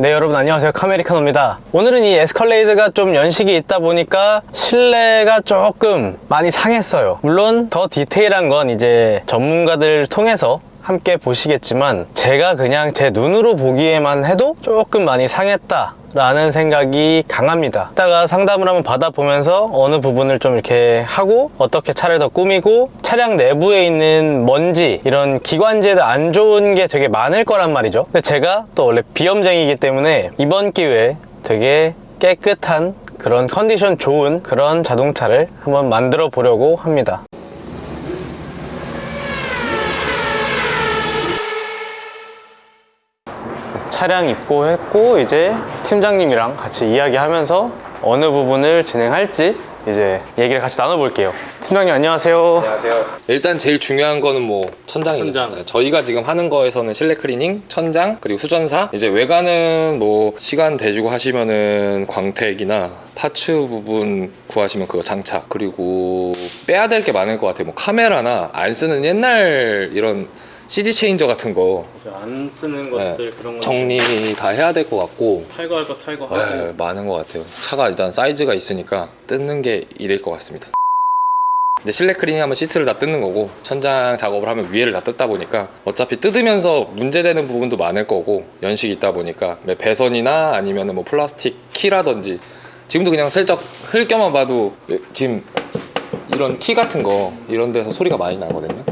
네 여러분 안녕하세요. 카메리카노입니다. 오늘은 이 에스컬레이드가 좀 연식이 있다 보니까 실내가 조금 많이 상했어요. 물론 더 디테일한 건 이제 전문가들 통해서 함께 보시겠지만 제가 그냥 제 눈으로 보기에만 해도 조금 많이 상했다 라는 생각이 강합니다. 이따가 상담을 한번 받아보면서 어느 부분을 좀 이렇게 하고 어떻게 차를 더 꾸미고 차량 내부에 있는 먼지 이런 기관지에도 안 좋은 게 되게 많을 거란 말이죠. 근데 제가 또 원래 비염쟁이기 때문에 이번 기회에 되게 깨끗한 그런 컨디션 좋은 그런 자동차를 한번 만들어 보려고 합니다 차량 입고했고 이제 팀장님이랑 같이 이야기하면서 어느 부분을 진행할지 이제 얘기를 같이 나눠볼게요. 팀장님 안녕하세요. 안녕하세요. 일단 제일 중요한 거는 뭐 천장입니다. 천장. 네, 저희가 지금 하는 거에서는 실내 클리닝, 천장, 그리고 수전사. 이제 외관은 뭐 시간 대주고 하시면은 광택이나 파츠 부분 구하시면 그거 장착. 그리고 빼야 될 게 많을 것 같아요. 뭐 카메라나 안 쓰는 옛날 이런 CD 체인저 같은 거안 쓰는 네, 정리 다 해야 될 것 같고 탈거할 거 탈거 네, 많은 것 같아요. 차가 일단 사이즈가 있으니까 뜯는 게 일일 것 같습니다. 이제 실내 클리닝 하면 시트를 다 뜯는 거고 천장 작업을 하면 위에를 다 뜯다 보니까 어차피 뜯으면서 문제되는 부분도 많을 거고 연식이 있다 보니까 뭐 배선이나 아니면 뭐 플라스틱 키라든지 지금도 그냥 슬쩍 흘겨만 봐도 지금 이런 키 같은 거 이런 데서 소리가 많이 나거든요.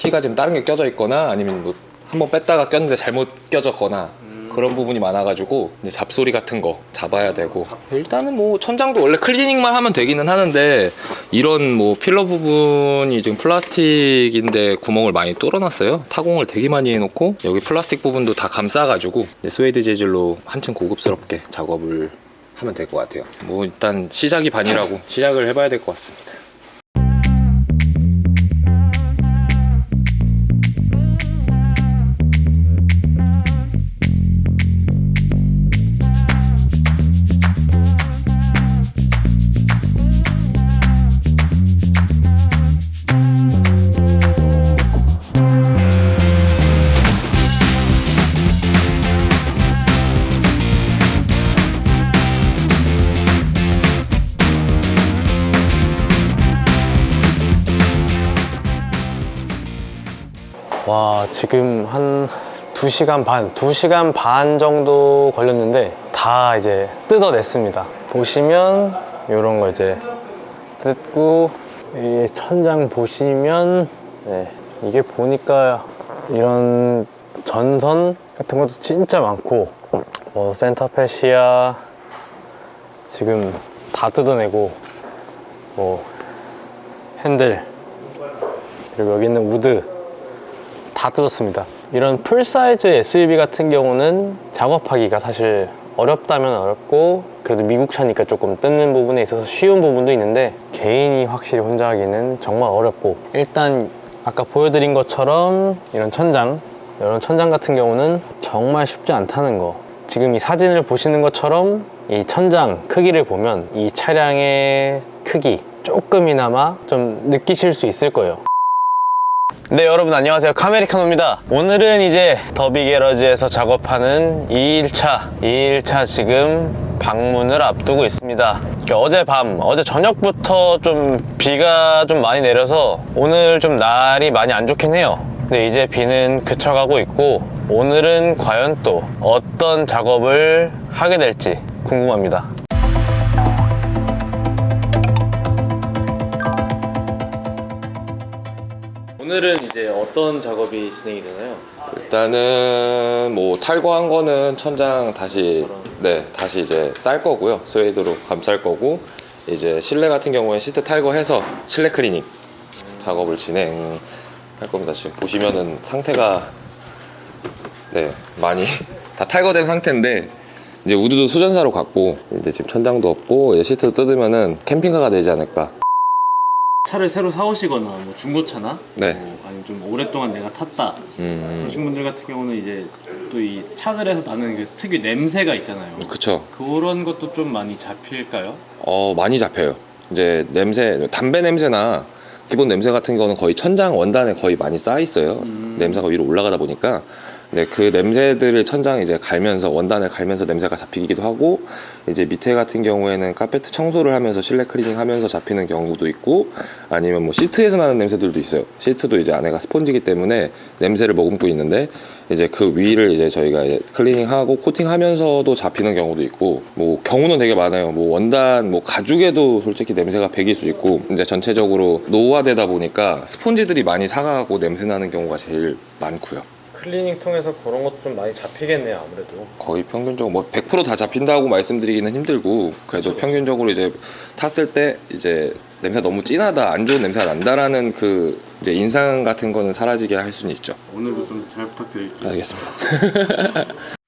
키가 지금 다른 게 껴져 있거나 아니면 뭐 한번 뺐다가 꼈는데 잘못 껴졌거나 그런 부분이 많아가지고 이제 잡소리 같은 거 잡아야 되고. 일단은 뭐 천장도 원래 클리닝만 하면 되기는 하는데 이런 뭐 필러 부분이 지금 플라스틱인데 구멍을 많이 뚫어놨어요. 타공을 되게 많이 해놓고 여기 플라스틱 부분도 다 감싸가지고 스웨이드 재질로 한층 고급스럽게 작업을 하면 될 것 같아요. 뭐 일단 시작이 반이라고 시작을 해봐야 될 것 같습니다 와 지금 한 2시간 반, 2시간 반 정도 걸렸는데 다 이제 뜯어냈습니다. 보시면 이런 거 이제 뜯고 이 천장 보시면 네, 이게 보니까 이런 전선 같은 것도 진짜 많고 뭐 센터페시아 지금 다 뜯어내고 뭐 핸들 그리고 여기 있는 우드 다 뜯었습니다. 이런 풀사이즈 SUV 같은 경우는 작업하기가 사실 어렵다면 어렵고 그래도 미국 차니까 조금 뜯는 부분에 있어서 쉬운 부분도 있는데 개인이 확실히 혼자 하기는 정말 어렵고 일단 아까 보여드린 것처럼 이런 천장 이런 천장 같은 경우는 정말 쉽지 않다는 거 지금 이 사진을 보시는 것처럼 이 천장 크기를 보면 이 차량의 크기 조금이나마 좀 느끼실 수 있을 거예요 네 여러분 안녕하세요. 카메리카노입니다. 오늘은 이제 더비 게러지에서 작업하는 2일차 2일차 지금 방문을 앞두고 있습니다. 어젯밤 어제 저녁부터 좀 비가 좀 많이 내려서 오늘 좀 날이 많이 안 좋긴 해요. 근데 이제 비는 그쳐가고 있고 오늘은 과연 또 어떤 작업을 하게 될지 궁금합니다 오늘은 이제 어떤 작업이 진행이 되나요? 일단은 뭐 탈거한 거는 천장 다시 네 다시 이제 쌀 거고요 스웨이드로 감쌀 거고 이제 실내 같은 경우에 시트 탈거해서 실내 클리닝 작업을 진행할 겁니다 지금 보시면은 상태가 네 많이 다 탈거된 상태인데 이제 우드도 수전사로 갔고 이제 지금 천장도 없고 이제 시트 뜯으면은 캠핑카가 되지 않을까 차를 새로 사오시거나 뭐 중고차나 네. 뭐 아니면 좀 오랫동안 내가 탔다 음 그러신 분들 같은 경우는 이제 또 이 차들에서 나는 그 특유 냄새가 있잖아요. 그쵸 그런 것도 좀 많이 잡힐까요? 어 많이 잡혀요. 이제 냄새 담배 냄새나 기본 냄새 같은 거는 거의 천장 원단에 거의 많이 쌓여 있어요. 음. 냄새가 위로 올라가다 보니까 네, 그 냄새들을 천장에 이제 갈면서 원단을 갈면서 냄새가 잡히기도 하고 이제 밑에 같은 경우에는 카페트 청소를 하면서 실내 클리닝 하면서 잡히는 경우도 있고 아니면 뭐 시트에서 나는 냄새들도 있어요. 시트도 이제 안에가 스펀지기 때문에 냄새를 머금고 있는데 이제 그 위를 이제 저희가 이제 클리닝하고 코팅하면서도 잡히는 경우도 있고 뭐 경우는 되게 많아요. 뭐 원단 뭐 가죽에도 솔직히 냄새가 배길 수 있고 이제 전체적으로 노화되다 보니까 스폰지들이 많이 사가고 냄새 나는 경우가 제일 많고요. 클리닝 통해서 그런 것도 좀 많이 잡히겠네요 아무래도 거의 평균적으로 뭐 100%다 잡힌다고 말씀드리기는 힘들고 그래도 평균적으로 이제 탔을 때 이제 냄새 너무 진하다 안 좋은 냄새가 난다라는 그 이제 인상 같은 거는 사라지게 할 수는 있죠. 오늘도 좀 잘 부탁드릴게요. 알겠습니다.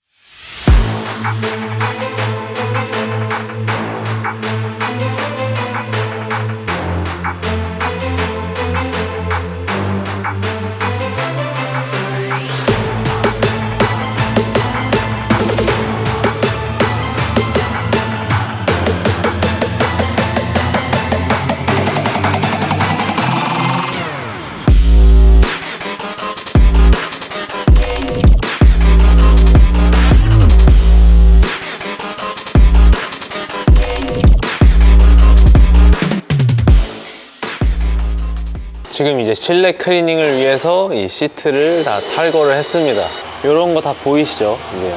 이제 실내 클리닝을 위해서 이 시트를 다 탈거를 했습니다. 이런 거 다 보이시죠? 이게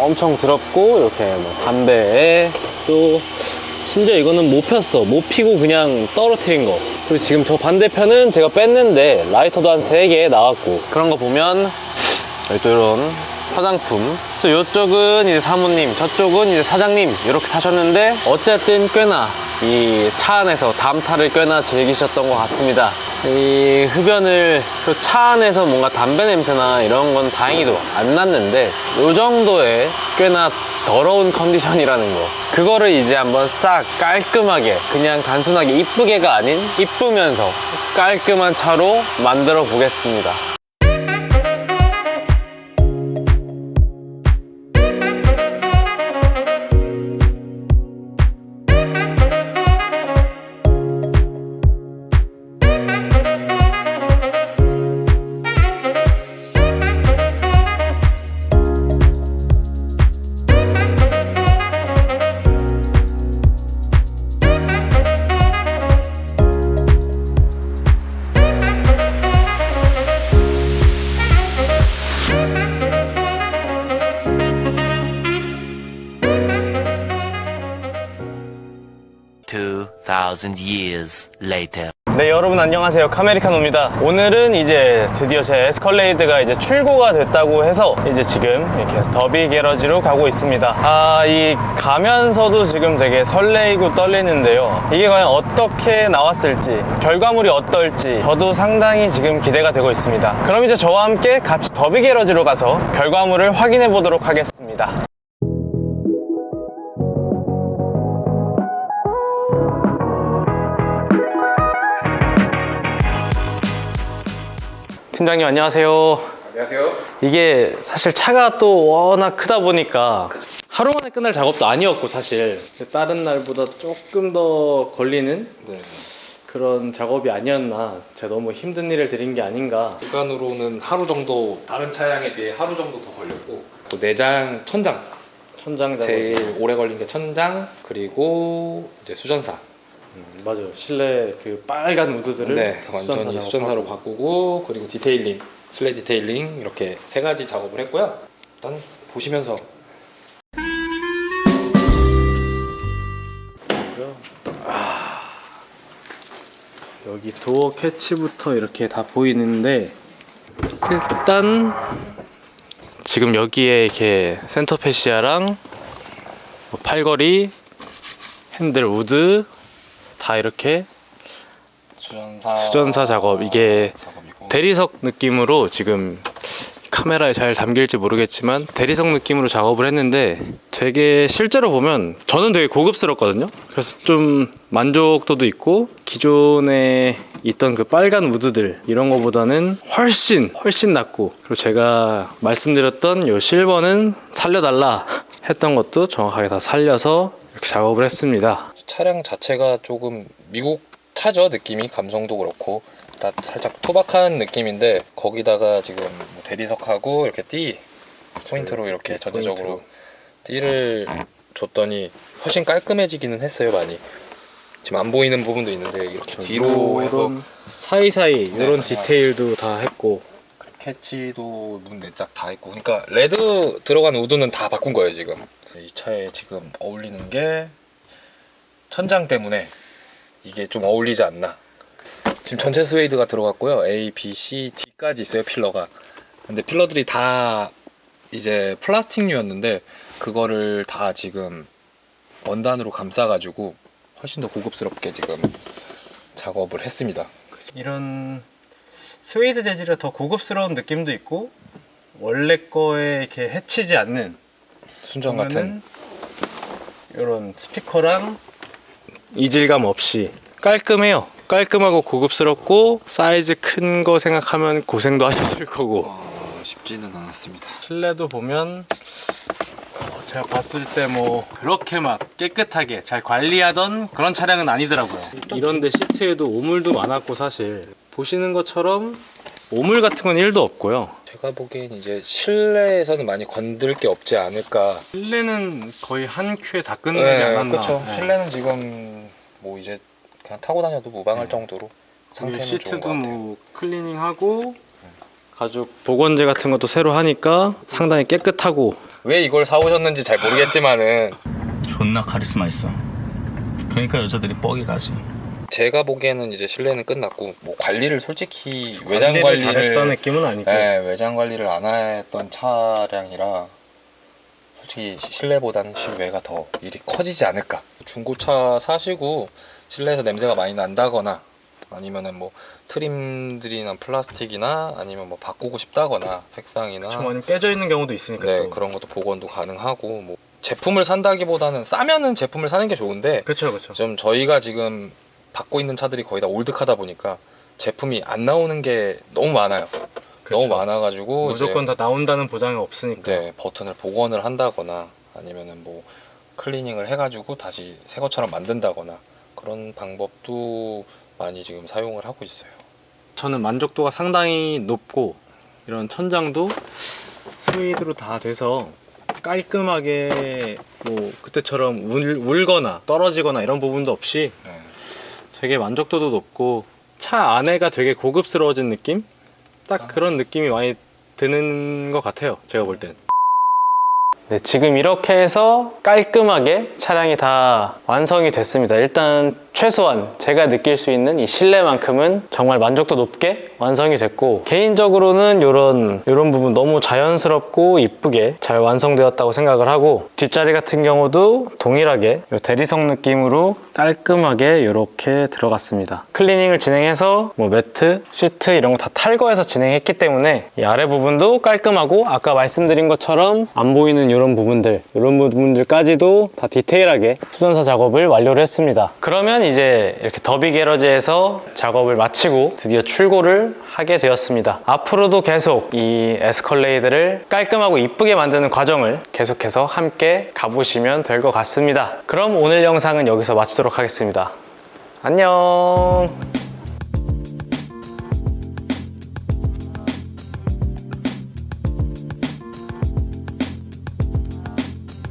엄청 더럽고 이렇게 뭐 담배에 또 심지어 이거는 못 폈어. 못 피고 그냥 떨어뜨린 거. 그리고 지금 저 반대편은 제가 뺐는데 라이터도 한 3개 나왔고 그런 거 보면 또 이런 화장품. 그래서 이쪽은 이제 사모님, 저쪽은 이제 사장님 이렇게 타셨는데 어쨌든 꽤나 이 차 안에서 담타를 꽤나 즐기셨던 것 같습니다. 이 흡연을 그차 안에서 뭔가 담배 냄새나 이런 건 다행히도 안 났는데 이 정도의 꽤나 더러운 컨디션이라는 거 그거를 이제 한번 싹 깔끔하게 그냥 단순하게 이쁘게가 아닌 이쁘면서 깔끔한 차로 만들어 보겠습니다. Thousand years later. 네 여러분 안녕하세요. 카메리카노입니다. 오늘은 이제 드디어 제 에스컬레이드가 이제 출고가 됐다고 해서 이제 지금 이렇게 더비 게러지로 가고 있습니다. 아 이 가면서도 지금 되게 설레이고 떨리는데요. 이게 과연 어떻게 나왔을지 결과물이 어떨지 저도 상당히 지금 기대가 되고 있습니다. 그럼 이제 저와 함께 같이 더비 게러지로 가서 결과물을 확인해 보도록 하겠습니다 팀장님 안녕하세요. 안녕하세요. 이게 사실 차가 또 워낙 크다 보니까 하루 만에 끝날 작업도 아니었고 사실. 다른 날보다 조금 더 걸리는 네. 그런 작업이 아니었나. 제가 너무 힘든 일을 드린 게 아닌가. 시간으로는 하루 정도 다른 차량에 비해 하루 정도 더 걸렸고 그 내장 천장. 천장 작업 제일 오래 걸린 게 천장 그리고 이제 수전사 음, 맞아요. 실내 그 빨간 우드들을 네다 완전히. 수전사로 바꾸고. 그리고 디테일링 실내 디테일링 이렇게 세 가지 작업을 했고요. 일단 보시면서. 아, 여기 도어 캐치부터 이렇게 다 보이는데 일단 지금 여기에 이렇게 센터 패시아랑 뭐 팔걸이, 핸들 우드 다 이렇게 수전사 수전사 작업 이게 작업이고 대리석 느낌으로 지금 카메라에 잘 담길지 모르겠지만 대리석 느낌으로 작업을 했는데 되게 실제로 보면 저는 되게 고급스럽거든요. 그래서 좀 만족도도 있고 기존에 있던 그 빨간 우드들 이런 거보다는 훨씬 훨씬 낫고 그리고 제가 말씀드렸던 요 실버는 살려달라 했던 것도 정확하게 다 살려서 이렇게 작업을 했습니다. 차량 자체가 조금 미국 차죠 느낌이. 감성도 그렇고. 다 살짝 투박한 느낌인데 거기다가 지금 뭐 대리석하고 이렇게 띠 포인트로 이렇게 전체적으로 띠를 줬더니 훨씬 깔끔해지기는 했어요 많이. 지금 안 보이는 부분도 있는데 이렇게 뒤로 해서 사이사이 이런 네. 디테일도 다 했고. 캐치도 문 내짝 다 있고. 그러니까 레드 들어간 우드는 다 바꾼 거예요 지금. 이 차에 지금 어울리는 게 천장 때문에 이게 좀 어울리지 않나. 지금 전체 스웨이드가 들어갔고요. A, B, C, D까지 있어요 필러가. 근데 필러들이 다 이제 플라스틱류였는데 그거를 다 지금 원단으로 감싸가지고 훨씬 더 고급스럽게 지금 작업을 했습니다. 이런 스웨이드 재질의 더 고급스러운 느낌도 있고 원래 거에 이렇게 해치지 않는 순정 같은. 이런 스피커랑 이질감 없이 깔끔해요. 깔끔하고 고급스럽고 사이즈 큰 거 생각하면 고생도 하셨을 거고 어, 쉽지는 않았습니다 실내도 보면 어, 제가 봤을 때 뭐 그렇게 막 깨끗하게 잘 관리하던 그런 차량은 아니더라고요. 이런데 시트에도 오물도 많았고 사실 보시는 것처럼 오물 같은 건 1도 없고요. 제가 보기엔 이제 실내에서는 많이 건들 게 없지 않을까. 실내는 거의 한 큐에 다 끝내지 않았나. 그렇죠. 네. 실내는 지금 뭐 이제 그냥 타고 다녀도 무방할 정도로 상태는 좋은 것 시트도 같아요. 뭐 클리닝하고 가죽 보건제 같은 것도 새로 하니까 상당히 깨끗하고 왜 이걸 사오셨는지 잘 모르겠지만은 존나 카리스마 있어. 그러니까 여자들이 뻑이 가지. 제가 보기에는 이제 실내는 끝났고 뭐 관리를 솔직히 외장 관리를 관리를 잘했던 느낌은 아니고 네, 외장 관리를 안 했던 차량이라 솔직히 실내보다는 실외가 더 일이 커지지 않을까. 중고차 사시고 실내에서 냄새가 많이 난다거나 아니면은 뭐 트림들이나 플라스틱이나 아니면 뭐 바꾸고 싶다거나 색상이나 좀 많이 깨져 있는 경우도 있으니까 네 또. 그런 것도 복원도 가능하고 뭐 제품을 산다기보다는 싸면은 제품을 사는 게 좋은데 그렇죠 그렇죠 좀 저희가 지금 받고 있는 차들이 거의 다 올드카다 보니까 제품이 안 나오는 게 너무 많아요. 너무 많아가지고. 무조건 이제 다 나온다는 보장이 없으니까 네, 버튼을 복원을 한다거나 아니면은 뭐 클리닝을 해가지고 다시 새 것처럼 만든다거나 그런 방법도 많이 지금 사용을 하고 있어요. 저는 만족도가 상당히 높고 이런 천장도 스웨이드로 다 돼서 깔끔하게 뭐 그때처럼 울, 울거나 떨어지거나 이런 부분도 없이 네. 되게 만족도도 높고 차 안에가 되게 고급스러워진 느낌? 딱 그런 느낌이 많이 드는 것 같아요. 제가 볼 땐. 네, 지금 이렇게 해서 깔끔하게 차량이 다 완성이 됐습니다. 일단 최소한 제가 느낄 수 있는 이 실내만큼은 정말 만족도 높게 완성이 됐고 개인적으로는 이런 이런 부분 너무 자연스럽고 이쁘게 잘 완성되었다고 생각을 하고 뒷자리 같은 경우도 동일하게 이 대리석 느낌으로 깔끔하게 이렇게 들어갔습니다. 클리닝을 진행해서 뭐 매트, 시트 이런 거 다 탈거해서 진행했기 때문에 이 아래 부분도 깔끔하고 아까 말씀드린 것처럼 안 보이는 이런 부분들 이런 부분들까지도 다 디테일하게 수전사 작업을 완료를 했습니다. 그러면 이제 이렇게 더비 게러지에서 작업을 마치고 드디어 출고를 하게 되었습니다. 앞으로도 계속 이 에스컬레이드를 깔끔하고 이쁘게 만드는 과정을 계속해서 함께 가보시면 될 것 같습니다. 그럼 오늘 영상은 여기서 마치도록 하겠습니다. 안녕.